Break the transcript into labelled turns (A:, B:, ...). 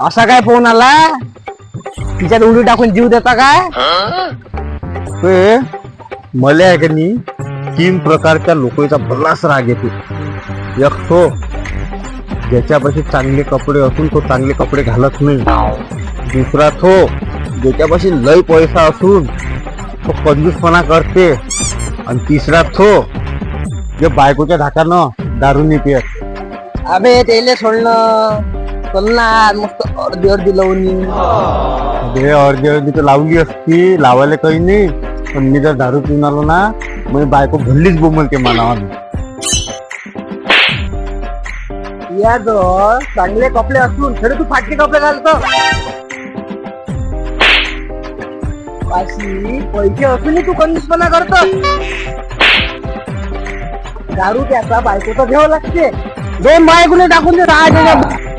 A: असा काय फोन आला? तिच्यात उडी टाकून जीव देता काय?
B: ते मला आहे का नाही तीन प्रकारच्या लोकांचा बराच राग येते. एक तो ज्याच्यापाशी चांगले कपडे असून तो चांगले कपडे घालत नाही. दुसरा तो ज्याच्यापाशी लय पैसा असून तो कंजूसपणा करते. आणि तिसरा तो जे बायकोच्या धाकानं दारू नाही पियत
A: अबे तेले सोडणं चल ना मस्त अर्धी अर्धी लावणी
B: हे अर्धी अर्धी तर लावली असती. लावायला काही नाही. पण मी जर दारू पिऊन आलो ना मग बायको भल्लीच बोमलते मनावर
A: या जवळ चांगले कपडे असून खरे तू फाटके कपडे घालतो. अशी पैसे असूनही तू कंजूसपणा करतो. दारू त्याचा बायकोचा घ्यावं लागते. दोन बायकोने टाकून दे